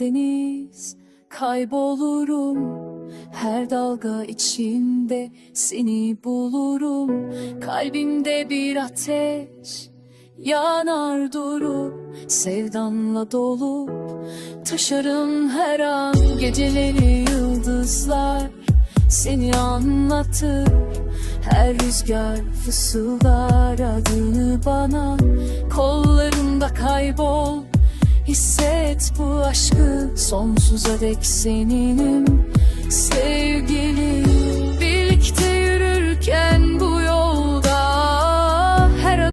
deniz kaybolurum. Her dalga içinde seni bulurum. Kalbimde bir ateş yanar durup sevdanla dolup taşarım her an. Geceleri yıldızlar seni anlatır. Her rüzgar fısıldar adını bana. Kollarımda kaybol Hisset bu aşkı sonsuza dek seninim. Sevgilim